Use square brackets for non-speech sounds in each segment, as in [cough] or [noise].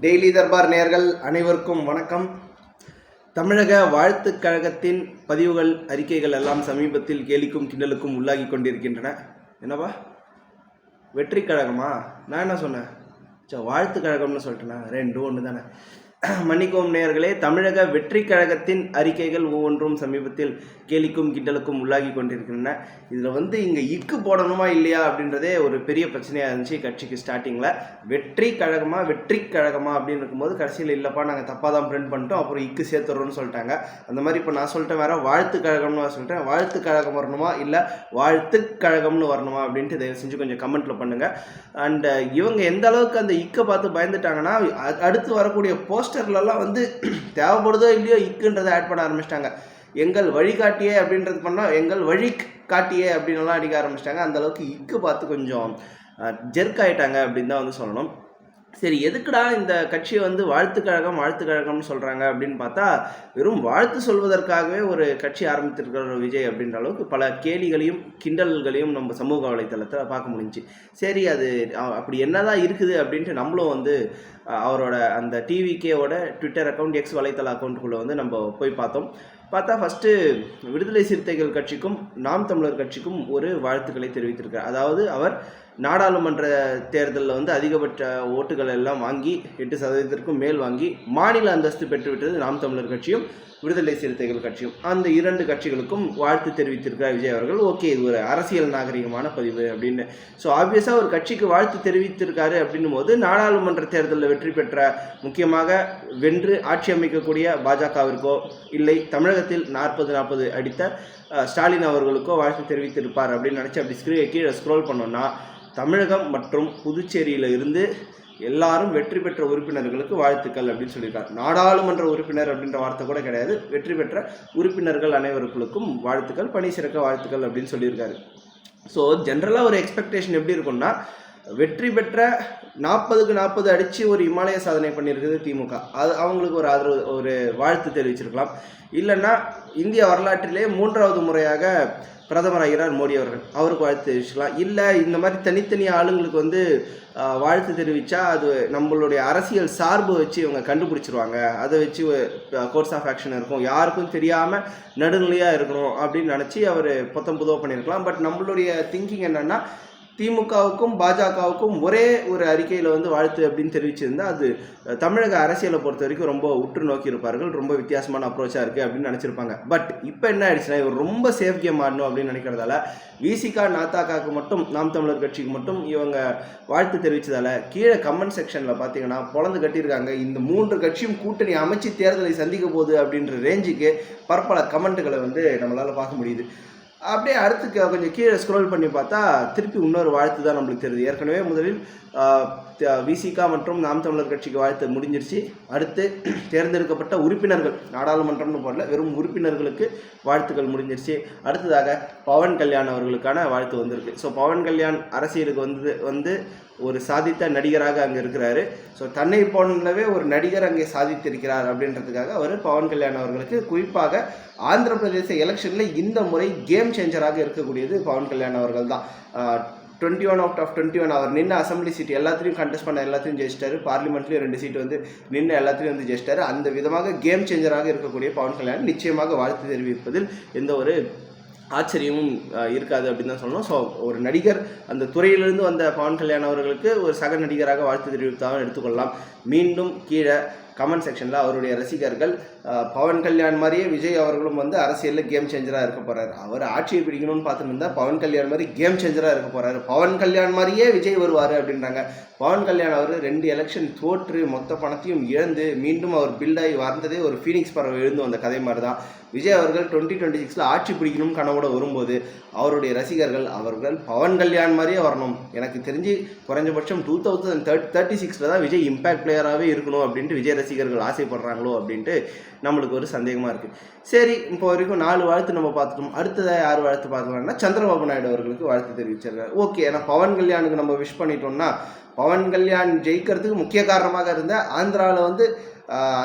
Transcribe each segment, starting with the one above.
Daily Darbar நேர்கள் அனைவருக்கும் வணக்கம். தமிழக வாழ்த்துக் கழகத்தின் பதிவுகள் அறிக்கைகள் எல்லாம் சமீபத்தில் கேலிக்கும் கிண்டலுக்கும் உள்ளாகி கொண்டிருக்கின்றன. என்னப்பா? வெற்றி கழகமா? நான் என்ன சொன்னேன்? சே வாழ்த்து கழகம்னு சொல்லிட்டேனா? ரெண்டு ஒன்று தானே மன்னிக்கவும் நேயர்களே தமிழக வெற்றி கழகத்தின் அறிக்கைகள் ஒவ்வொன்றும் சமீபத்தில் கேலிக்கும் கிண்டலுக்கும் உள்ளாகி கொண்டிருக்கின்றன. இதில் வந்து இங்கே இக்கு போடணுமா இல்லையா அப்படின்றதே ஒரு பெரிய பிரச்சனையாக இருந்துச்சு கட்சிக்கு ஸ்டார்டிங்கில் வெற்றி கழகமா வெற்றி கழகமா அப்படின்னு இருக்கும்போது கடைசியில் இல்லைப்பா நாங்கள் தப்பாக தான் பிரிண்ட் பண்ணிட்டோம் அப்புறம் இக்கு சேர்த்துறோம்னு சொல்லிட்டாங்க. அந்த மாதிரி இப்போ நான் சொல்லிட்டேன் வேற வாழ்த்து கழகம்னு நான் சொல்லிட்டேன். வாழ்த்து கழகம் வரணுமா இல்லை வாழ்த்து கழகம்னு வரணுமா அப்படின்ட்டு தயவு செஞ்சு கொஞ்சம் கமெண்ட்டில் பண்ணுங்கள் அண்ட் இவங்க எந்த அளவுக்கு அந்த இக்கை பார்த்து பயந்துட்டாங்கன்னா அடுத்து வரக்கூடிய போஸ்ட் போஸ்டர்லலாம் வந்து [clears throat] தேவைப்படுதோ இல்லையோ இக்குன்றதை ஆட் பண்ண ஆரம்பிச்சிட்டாங்க. எங்கள் வழிகாட்டியே அப்படின்றது பண்ணால் எங்கள் வழி காட்டியே அப்படின்லாம் அடிக்க ஆரம்பிச்சிட்டாங்க. அந்தளவுக்கு இக்கு பார்த்து கொஞ்சம் ஜெர்க் ஆயிட்டாங்க அப்படின்னு தான் வந்து சொல்லணும். சரி எதுக்குடா இந்த கட்சியை வந்து வாழ்த்து கழகம் வாழ்த்து கழகம்னு சொல்கிறாங்க அப்படின்னு பார்த்தா வெறும் வாழ்த்து சொல்வதற்காகவே ஒரு கட்சி ஆரம்பித்திருக்கிற விஜய் அப்படின்ற அளவுக்கு பல கேலிகளையும் கிண்டல்களையும் நம்ம சமூக வலைத்தளத்தில் பார்க்க முடிஞ்சுச்சு சரி அது அப்படி என்னதான் இருக்குது அப்படின்ட்டு நம்மளும் வந்து அவரோட அந்த டிவிகேவோட ட்விட்டர் அக்கௌண்ட் எக்ஸ் வலைத்தள அக்கௌண்ட்டுக்குள்ளே வந்து நம்ம போய் பார்த்தோம். பார்த்தா ஃபஸ்ட்டு விடுதலை சிறுத்தைகள் கட்சிக்கும் நாம் தமிழர் கட்சிக்கும் ஒரு வாழ்த்துக்களை தெரிவித்திருக்கார் அதாவது அவர் நாடாளுமன்ற தேர்தலில் வந்து அதிகபட்ச ஓட்டுகள் எல்லாம் வாங்கி எட்டு சதவீதத்திற்கும் மேல் வாங்கி மாநில அந்தஸ்து பெற்றுவிட்டது நாம் தமிழர் கட்சியும் விடுதலை சிறுத்தைகள் கட்சியும். அந்த இரண்டு கட்சிகளுக்கும் வாழ்த்து தெரிவித்திருக்கிறார் விஜய் அவர்கள். ஓகே இது ஒரு அரசியல் நாகரிகமான பதிவு அப்படின்னு. ஸோ ஆப்வியஸாக ஒரு கட்சிக்கு வாழ்த்து தெரிவித்திருக்காரு அப்படின்னும் போது நாடாளுமன்ற தேர்தலில் வெற்றி பெற்ற முக்கியமாக வென்று ஆட்சி அமைக்கக்கூடிய பாஜகவிற்கோ இல்லை தமிழகத்தில் நாற்பது நாற்பது அடித்த ஸ்டாலின் அவர்களுக்கோ வாழ்த்து தெரிவித்திருப்பார் அப்படின்னு நினச்சி அப்படி ஸ்க்ரீ கீழே ஸ்க்ரோல் பண்ணோம்னா தமிழகம் மற்றும் புதுச்சேரியில் இருந்து எல்லாரும் வெற்றி பெற்ற உறுப்பினர்களுக்கு வாழ்த்துக்கள் அப்படின்னு சொல்லியிருக்காரு நாடாளுமன்ற உறுப்பினர் அப்படின்ற வார்த்தை கூட கிடையாது. வெற்றி பெற்ற உறுப்பினர்கள் அனைவருக்கும் வாழ்த்துக்கள் பணி சிறக்க வாழ்த்துக்கள் அப்படின்னு சொல்லியிருக்காரு. ஸோ ஜென்ரலாக ஒரு எக்ஸ்பெக்டேஷன் எப்படி இருக்கும்னா வெற்றி பெற்ற நாற்பதுக்கு நாற்பது அடித்து ஒரு இமாலய சாதனை பண்ணியிருக்குது திமுக. அது அவங்களுக்கு ஒரு ஆதரவு ஒரு வாழ்த்து தெரிவிச்சிருக்கலாம். இல்லைன்னா இந்திய வரலாற்றிலே மூன்றாவது முறையாக பிரதமராகிறார் மோடி அவர்கள். அவருக்கு வாழ்த்து தெரிவிச்சுக்கலாம். இல்லை இந்த மாதிரி தனித்தனி ஆளுங்களுக்கு வந்து வாழ்த்து தெரிவித்தா அது நம்மளுடைய அரசியல் சார்பு வச்சு இவங்க கண்டுபிடிச்சிருவாங்க. அதை வச்சு கோர்ஸ் ஆஃப் ஆக்ஷன் இருக்கும். யாருக்கும் தெரியாமல் நடுநிலையாக இருக்கணும் அப்படின்னு நினச்சி அவர் பொத்தம் புதுவாக பண்ணியிருக்கலாம். பட் நம்மளுடைய திங்கிங் என்னென்னா திமுகவுக்கும் பாஜகவுக்கும் ஒரே ஒரு அறிக்கையில் வந்து வாழ்த்து அப்படின்னு தெரிவிச்சிருந்தா அது தமிழக அரசியலை பொறுத்த வரைக்கும் ரொம்ப உற்று நோக்கி இருப்பார்கள். ரொம்ப வித்தியாசமான அப்ரோச்சாக இருக்குது அப்படின்னு நினச்சிருப்பாங்க. பட் இப்போ என்ன ஆயிடுச்சுன்னா இவர் ரொம்ப சேஃப் கேம் ஆடணும் அப்படின்னு நினைக்கிறதால விசிகா நாத்தாக்காக்கு மட்டும் நாம் தமிழர் கட்சிக்கு மட்டும் இவங்க வாழ்த்து தெரிவித்ததால் கீழே கமெண்ட் செக்ஷனில் பார்த்தீங்கன்னா பொழந்து கட்டியிருக்காங்க. இந்த மூன்று கட்சியும் கூட்டணி அமைச்சு தேர்தலை சந்திக்க போகுது அப்படின்ற ரேஞ்சுக்கு பற்பல கமெண்ட்டுகளை வந்து நம்மளால் பார்க்க முடியுது. அப்படியே அடுத்து கொஞ்சம் கீழே ஸ்க்ரோல் பண்ணி பார்த்தா திருப்பி இன்னொரு வாழ்த்து தான் நம்மளுக்கு தெரியுது. ஏற்கனவே முதலில் விசிகா மற்றும் நாம் தமிழர் கட்சிக்கு வாழ்த்து முடிஞ்சிருச்சு. அடுத்து தேர்ந்தெடுக்கப்பட்ட உறுப்பினர்கள் நாடாளுமன்றம்னு போடல வெறும் உறுப்பினர்களுக்கு வாழ்த்துக்கள் முடிஞ்சிருச்சு. அடுத்ததாக பவன் கல்யாண் அவர்களுக்கான வாழ்த்து வந்திருக்கு. ஸோ பவன் கல்யாண் அரசியலுக்கு வந்து வந்து ஒரு சாதித்த நடிகராக அங்கே இருக்கிறாரு. ஸோ தன்னை போலவே ஒரு நடிகர் அங்கே சாதித்திருக்கிறார் அப்படின்றதுக்காக அவர் பவன் கல்யாண் அவர்களுக்கு குறிப்பாக ஆந்திர பிரதேச எலெக்ஷனில் இந்த முறை கேம் சேஞ்சராக இருக்கக்கூடியது பவன் கல்யாண் அவர்கள் தான் twenty one out of twenty one அவர் நின்று அசம்பிளி சீட் எல்லாத்தையும் கண்டெஸ்ட் பண்ண எல்லாத்தையும் ஜெயிச்சிட்டாரு. பார்லிமெண்ட்லேயும் ரெண்டு சீட் வந்து நின்று எல்லாத்தையும் வந்து ஜெயிச்சிட்டாரு. அந்த விதமாக கேம் சேஞ்சராக இருக்கக்கூடிய பவன் கல்யாண் நிச்சயமாக வாழ்த்து தெரிவிப்பதில் எந்த ஒரு ஆச்சரியமும் இருக்காது அப்படின்னு தான் சொல்லணும். ஸோ ஒரு நடிகர் அந்த துறையிலிருந்து வந்த பவன் கல்யாண் அவர்களுக்கு ஒரு சக நடிகராக வாழ்த்து தெரிவித்தாக எடுத்துக்கொள்ளலாம். மீண்டும் கீழே கமெண்ட் செக்ஷனில் அவருடைய ரசிகர்கள் பவன் கல்யாண் மாதிரியே விஜய் அவர்களும் வந்து அரசியலில் கேம் சேஞ்சராக இருக்க போகிறார் அவர் ஆட்சியை பிடிக்கணும்னு பார்த்துருந்தா பவன் கல்யாண் மாதிரி கேம் சேஞ்சராக இருக்க போகிறாரு பவன் கல்யாண் மாதிரியே விஜய் வருவார் அப்படின்றாங்க. பவன் கல்யாண் அவர் ரெண்டு எலெக்ஷன் தோற்று மொத்த பணத்தையும் இழந்து மீண்டும் அவர் பில்டாகி வந்ததே ஒரு ஃபீனிக்ஸ் பறவை எழுந்து வந்த கதை மாதிரி தான் விஜய் அவர்கள் டுவெண்ட்டி டுவெண்ட்டி சிக்ஸில் ஆட்சி பிடிக்கணும் கனவோட வரும்போது அவருடைய ரசிகர்கள் அவர்கள் பவன் கல்யாண் மாதிரியே வரணும். எனக்கு தெரிஞ்சு குறைஞ்சபட்சம் டூ தௌசண்ட் தேர்ட் தேர்ட்டி சிக்ஸில் தான் விஜய் இம்பேக்ட் பிளேயராகவே இருக்கணும் அப்படின்ட்டு விஜய் ரசிகர்கள் ஆசைப்படுறாங்களோ அப்படின்ட்டு நம்மளுக்கு ஒரு சந்தேகமாக இருக்குது சரி இப்போ வரைக்கும் நாலு வாழ்த்து நம்ம பார்த்துட்டோம். அடுத்ததாக யார் வாழ்த்து பார்க்கலாம்னா சந்திரபாபு நாயுடு அவர்களுக்கு வாழ்த்து தெரிவிச்சிருக்காரு. ஓகே ஏன்னா பவன் கல்யாணுக்கு நம்ம விஷ் பண்ணிட்டோம்னா பவன் கல்யாண் ஜெயிக்கிறதுக்கு முக்கிய காரணமாக இருந்த ஆந்திராவில் வந்து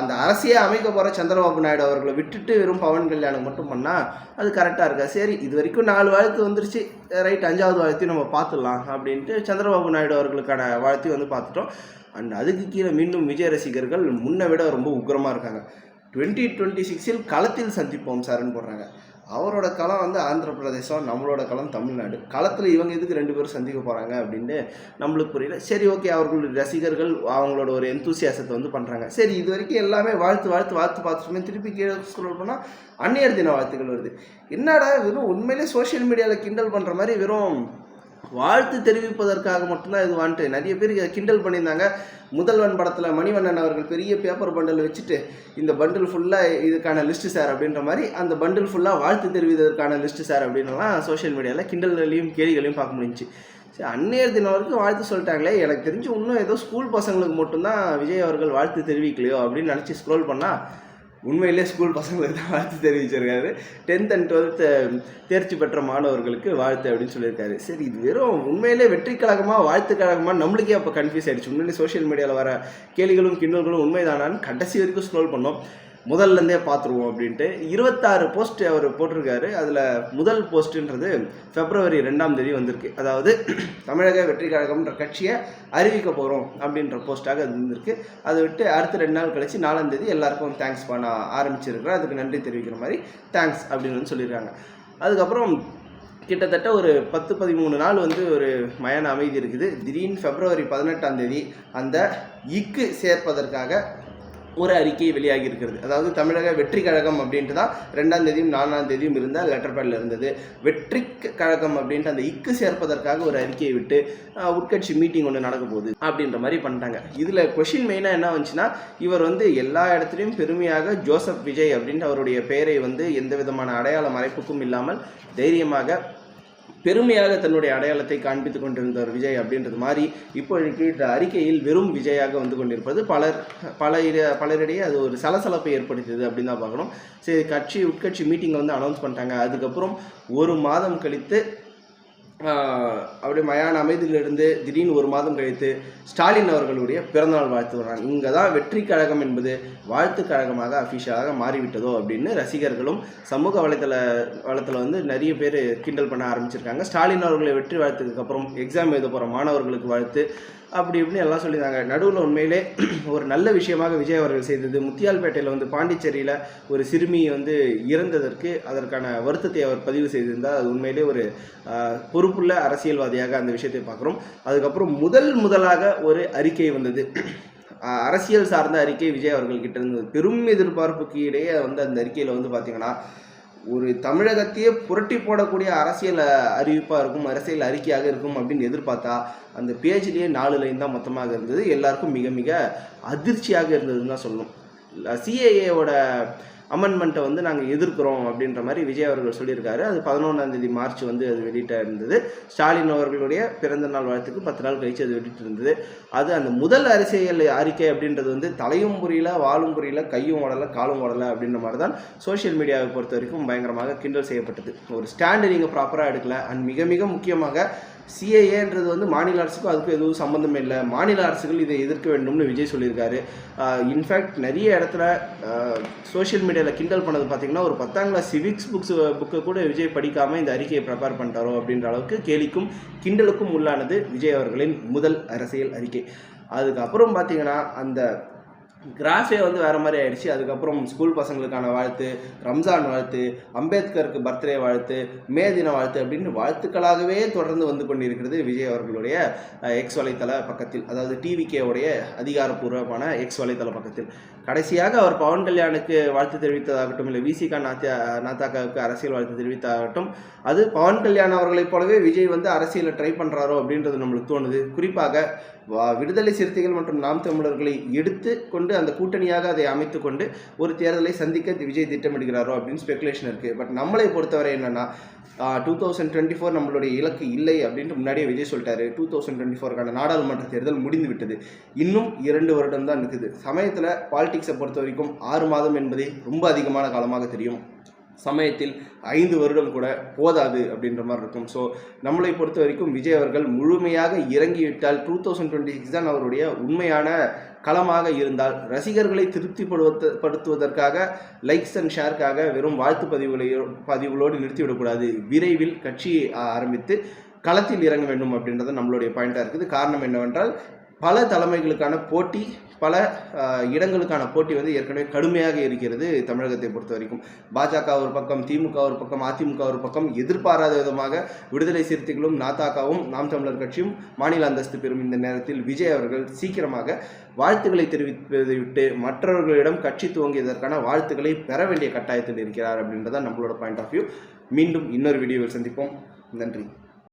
அந்த அரசியே அமைக்க போகிற சந்திரபாபு நாயுடு அவர்களை விட்டுட்டு வெறும் பவன் கல்யாணம் மட்டும் பண்ணால் அது கரெக்டாக இருக்கா? சரி இது வரைக்கும் நாலு வாழ்த்து வந்துருச்சு. ரைட் அஞ்சாவது வாழ்த்தையும் நம்ம பார்த்துடலாம் அப்படின்ட்டு சந்திரபாபு நாயுடு அவர்களுக்கான வாழ்த்தையும் வந்து பார்த்துட்டோம். அண்ட் அதுக்கு கீழே மீண்டும் விஜய் ரசிகர்கள் முன்னை விட ரொம்ப உக்கிரமாக இருக்காங்க. டுவெண்ட்டி டுவெண்ட்டி சிக்ஸில் களத்தில் சந்திப்போம் சார்னு போடுறாங்க. அவரோட களம் வந்து ஆந்திர பிரதேசம் நம்மளோட களம் தமிழ்நாடு. களத்தில் இவங்க எதுக்கு ரெண்டு பேரும் சந்திக்க போகிறாங்க அப்படின்னு நம்மளுக்கு புரியல. சரி ஓகே அவர்களுடைய ரசிகர்கள் அவங்களோட ஒரு எந்தூசியாசத்தை வந்து பண்ணுறாங்க சரி இது வரைக்கும் எல்லாமே வாழ்த்து வாழ்த்து வாழ்த்து பார்த்துட்டுமே. திருப்பி கீழே ஸ்க்ரோல் பண்ணால் அன்னியர் தின வாழ்த்துக்கள் வருது. என்னடா வெறும் உண்மையிலே சோஷியல் மீடியாவில் கிண்டல் பண்ணுற மாதிரி வெறும் வாழ்த்து தெரிவிப்பதற்காக மட்டும்தான் இது வந்துட்டு. நிறைய பேர் கிண்டல் பண்ணியிருந்தாங்க. முதல்வன் படத்தில் மணிவண்ணன் அவர்கள் பெரிய பேப்பர் பண்டில் வச்சுட்டு இந்த பண்டில் ஃபுல்லாக இதுக்கான லிஸ்ட்டு சார் அப்படின்ற மாதிரி அந்த பண்டில் ஃபுல்லாக வாழ்த்து தெரிவித்ததற்கான லிஸ்ட்டு சார் அப்படின்லாம் சோஷியல் மீடியாவில் கிண்டல்களையும் கேள்விகளையும் பார்க்க முடிஞ்சுச்சு. சரி அன்னையர் தினம் வரைக்கும் வாழ்த்து சொல்லிட்டாங்களே. எனக்கு தெரிஞ்சு இன்னும் ஏதோ ஸ்கூல் பசங்களுக்கு மட்டும்தான் விஜய் அவர்கள் வாழ்த்து தெரிவிக்கலையோ அப்படின்னு நினச்சி ஸ்க்ரோல் பண்ணால் உண்மையிலே ஸ்கூல் பசங்களுக்கு தான் வாழ்த்து தெரிவிச்சிருக்காரு. டென்த் அண்ட் டுவெல்த்து தேர்ச்சி பெற்ற மாணவர்களுக்கு வாழ்த்து அப்படின்னு சொல்லியிருக்காரு. சரி இது வெறும் உண்மையிலே வெற்றி கழகமாக வாழ்த்து கழகமாக நம்மளுக்கே அப்போ கன்ஃபியூஸ் ஆயிடுச்சு. உண்மையிலே சோஷியல் மீடியாவில் வர கேலிகளும் கிண்டல்களும் உண்மைதானான்னு கடைசி வரைக்கும் ஸ்க்ரோல் பண்ணோம். முதல்லேருந்தே பார்த்துருவோம் அப்படின்ட்டு இருபத்தாறு போஸ்ட் அவர் போட்டிருக்காரு. அதில் முதல் போஸ்ட்டுன்றது பிப்ரவரி ரெண்டாம் தேதி வந்திருக்கு. அதாவது [clears throat] தமிழக வெற்றி கழகம்ன்ற கட்சியை அறிவிக்க போகிறோம் அப்படின்ற போஸ்ட்டாக அது இருந்திருக்கு அதை விட்டு அடுத்த ரெண்டு நாள் கழிச்சு நாலாம் தேதி எல்லாருக்கும் தேங்க்ஸ் பண்ண ஆரம்பிச்சிருக்கிறேன் அதுக்கு நன்றி தெரிவிக்கிற மாதிரி தேங்க்ஸ் அப்படின்னு வந்து சொல்லியிருக்காங்க அதுக்கப்புறம் கிட்டத்தட்ட ஒரு பத்து பதிமூணு நாள் வந்து ஒரு மயான அமைதி இருக்குது. திடீர்னு பிப்ரவரி பதினெட்டாம் தேதி அந்த இக்கு சேர்ப்பதற்காக ஒரு அறிக்கை வெளியாகி இருக்கிறது. அதாவது தமிழக வெற்றி கழகம் அப்படின்ட்டு தான் ரெண்டாம் தேதியும் நாலாம் தேதியும் இருந்த லெட்டர் பேடில் இருந்தது. வெற்றி கழகம் அப்படின்ட்டு அந்த இக்கு சேர்ப்பதற்காக ஒரு அறிக்கையை விட்டு உட்கட்சி மீட்டிங் ஒன்று நடக்க போகுது அப்படின்ற மாதிரி பண்ணிட்டாங்க. இதில் கொஷின் மெயினாக என்ன வந்துச்சுன்னா இவர் வந்து எல்லா இடத்துலையும் பெருமையாக ஜோசப் விஜய் அப்படின்ட்டு அவருடைய பெயரை வந்து எந்த விதமான அடையாள மறைப்புக்கும் இல்லாமல் தைரியமாக பெருமையாக தன்னுடைய அடையாளத்தை காண்பித்துக் கொண்டிருந்தவர் விஜய் அப்படின்றது மாதிரி இப்போதைக்கு இந்த அறிக்கையில் வெறும் விஜயாக வந்து கொண்டிருப்பது பலர் பல இட- பலரிடையே அது ஒரு சலசலப்பை ஏற்படுத்தியது அப்படின்னு தான் பார்க்கணும். சரி கட்சி உட்கட்சி மீட்டிங்கை வந்து அனௌன்ஸ் பண்ணிட்டாங்க. அதுக்கப்புறம் ஒரு மாதம் கழித்து அப்படியே மயான அமைதியிலிருந்து திடீர்னு ஒரு மாதம் கழித்து ஸ்டாலின் அவர்களுடைய பிறந்தநாள் வாழ்த்து வர்றாங்க. இங்கே தான் வெற்றி கழகம் என்பது வாழ்த்து கழகமாக அஃபிஷியலாக மாறிவிட்டதோ அப்படின்னு ரசிகர்களும் சமூக வலைத்தள வளத்தில் வந்து நிறைய பேர் கிண்டல் பண்ண ஆரம்பிச்சிருக்காங்க. ஸ்டாலின் அவர்களை வெற்றி வாழ்த்துக்கு அப்புறம் எக்ஸாம் எழுத போகிற மாணவர்களுக்கு வாழ்த்து. அப்படி இப்படின்னு எல்லாம் சொல்லியிருந்தாங்க. நடுவில் உண்மையிலே [clears throat] ஒரு நல்ல விஷயமாக விஜய் அவர்கள் செய்தது முத்தியால்பேட்டையில் வந்து பாண்டிச்சேரியில் ஒரு சிறுமி வந்து இறந்ததற்கு அதற்கான வருத்தத்தை அவர் பதிவு செய்திருந்தால் அது உண்மையிலே ஒரு பொறுப்புள்ள அரசியல்வாதியாக அந்த விஷயத்தை பார்க்குறோம். அதுக்கப்புறம் முதல் முதலாக ஒரு அறிக்கை வந்தது. அரசியல் சார்ந்த அறிக்கை விஜய் அவர்கள் கிட்ட இருந்தது. பெரும் எதிர்பார்ப்புக்கு இடையே வந்து அந்த அறிக்கையில் வந்து பார்த்தீங்கன்னா ஒரு தமிழகத்தையே புரட்டி போடக்கூடிய அரசியல் அறிவிப்பாக இருக்கும் அரசியல் அறிக்கையாக இருக்கும் அப்படின்னு எதிர்பார்த்தா அந்த பேஜ்லேயே நாலு லைன் தான் மொத்தமாக இருந்தது. எல்லாருக்கும் மிக மிக அதிர்ச்சியாக இருந்ததுன்னு தான் சொல்லணும். சிஏஏவோட அமெண்ட்மெண்ட்டை வந்து நாங்கள் எதிர்க்கிறோம் அப்படின்ற மாதிரி விஜய் அவர்கள் சொல்லியிருக்காரு. அது பதினொன்றாம் தேதி மார்ச் வந்து அது வெளியிட்ட இருந்தது. ஸ்டாலின் அவர்களுடைய பிறந்த நாள் வாழ்த்துக்கு பத்து நாள் கழிச்சு அது வெளியிட்டு இருந்தது. அது அந்த முதல் அரசியல் அறிக்கை அப்படின்றது வந்து தலையும் புரியல வாழும் புரியல கையும் ஓடலை காலும் ஓடலை அப்படின்ற மாதிரி தான் சோஷியல் மீடியாவை பொறுத்த வரைக்கும் பயங்கரமாக கிண்டல் செய்யப்பட்டது. ஒரு ஸ்டாண்டு நீங்கள் ப்ராப்பராக எடுக்கல. அண்ட் மிக மிக முக்கியமாக சிஏஏன்றது வந்து மாநில அரசுக்கும் அதுக்கும் எதுவும் சம்மந்தம் இல்லை. மாநில அரசுகள் இதை எதிர்க்க வேண்டும்னு விஜய் சொல்லியிருக்காரு. இன்ஃபேக்ட் நிறைய இடத்துல சோஷியல் மீடியாவில் கிண்டல் பண்ணது பார்த்தீங்கன்னா ஒரு பத்தாம் கிளாஸ் சிவிக்ஸ் புக்ஸ் புக்கை கூட விஜய் படிக்காமல் இந்த அறிக்கையை ப்ரிப்பேர் பண்ணிட்டாரோ அப்படின்ற அளவுக்கு கேலிக்கும் கிண்டலுக்கும் உள்ளானது விஜய் அவர்களின் முதல் அரசியல் அறிக்கை. அதுக்கப்புறம் பார்த்தீங்கன்னா அந்த கிராஃபே வந்து வேறு மாதிரி ஆயிடுச்சு. அதுக்கப்புறம் ஸ்கூல் பசங்களுக்கான வாழ்த்து ரம்ஜான் வாழ்த்து அம்பேத்கருக்கு பர்த்டே வாழ்த்து மே தின வாழ்த்து அப்படின்னு வாழ்த்துக்களாகவே தொடர்ந்து வந்து கொண்டிருக்கிறது விஜய் அவர்களுடைய எக்ஸ் வலைத்தள பக்கத்தில். அதாவது டிவிகேவுடைய அதிகாரப்பூர்வமான எக்ஸ் வலைத்தள பக்கத்தில். கடைசியாக அவர் பவன் கல்யாணுக்கு வாழ்த்து தெரிவித்ததாகட்டும் இல்லை விசிகா நாத்தியா நாத்தாக்காவுக்கு அரசியல் வாழ்த்து தெரிவித்ததாகட்டும் அது பவன் கல்யாண் அவர்களைப் போலவே விஜய் வந்து அரசியலை ட்ரை பண்ணுறாரோ அப்படின்றது நம்மளுக்கு தோணுது. குறிப்பாக விடுதலை சிறுத்தைகள் மற்றும் நாம் தமிழர்களை எடுத்து கொண்டு அந்த கூட்டணியாக அதை அமைத்து கொண்டு ஒரு தேர்தலை சந்திக்க விஜய் திட்டமிடுகிறாரோ அப்படின்னு ஸ்பெகுலேஷன் இருக்குது பட் நம்மளை பொறுத்தவரை என்னென்னா டூ தௌசண்ட் டுவெண்ட்டி ஃபோர் நம்மளுடைய இலக்கு இல்லை அப்படின்ட்டு முன்னாடியே விஜய் சொல்லிட்டாரு. டூ தௌசண்ட் டுவெண்ட்டி ஃபோருக்கான நாடாளுமன்ற தேர்தல் முடிந்து விட்டது. இன்னும் இரண்டு வருடம் தான் இருக்குது. சமயத்தில் பாலிடிக்ஸை பொறுத்த வரைக்கும் ஆறு மாதம் என்பதே ரொம்ப அதிகமான காலமாக தெரியும். சமயத்தில் ஐந்து வருடம் கூட போதாது அப்படின்ற மாதிரி இருக்கும். ஸோ நம்மளை பொறுத்த வரைக்கும் விஜய் அவர்கள் முழுமையாக இறங்கிவிட்டால் டூ தௌசண்ட் டுவெண்ட்டி சிக்ஸ் தான் அவருடைய உண்மையான களமாக இருந்தால் ரசிகர்களை திருப்திப்படுத்த படுத்துவதற்காக லைக்ஸ் அண்ட் ஷேருக்காக வெறும் வாழ்த்து பதிவுகளையோ பதிவுகளோடு நிறுத்திவிடக்கூடாது. விரைவில் கட்சி ஆரம்பித்து களத்தில் இறங்க வேண்டும் அப்படின்றது நம்மளுடைய பாயிண்டாக இருக்குது. காரணம் என்னவென்றால் பல தலைமைகளுக்கான போட்டி பல இடங்களுக்கான போட்டி வந்து ஏற்கனவே கடுமையாக இருக்கிறது தமிழகத்தை பொறுத்த வரைக்கும். பாஜக ஒரு பக்கம் திமுக ஒரு பக்கம் அதிமுக ஒரு பக்கம் எதிர்பாராத விதமாக விடுதலை சிறுத்தைகளும் நாத்தாக்காவும் நாம் தமிழர் கட்சியும் மாநில அந்தஸ்து பெறும் இந்த நேரத்தில் விஜய் அவர்கள் சீக்கிரமாக வாழ்த்துக்களை தெரிவிப்பதை விட்டு மற்றவர்களிடம் கட்சி துவங்கியதற்கான வாழ்த்துக்களை பெற வேண்டிய கட்டாயத்தில் இருக்கிறார் அப்படின்றதான் நம்மளோட பாயிண்ட் ஆஃப் வியூ மீண்டும் இன்னொரு வீடியோவில் சந்திப்போம். நன்றி.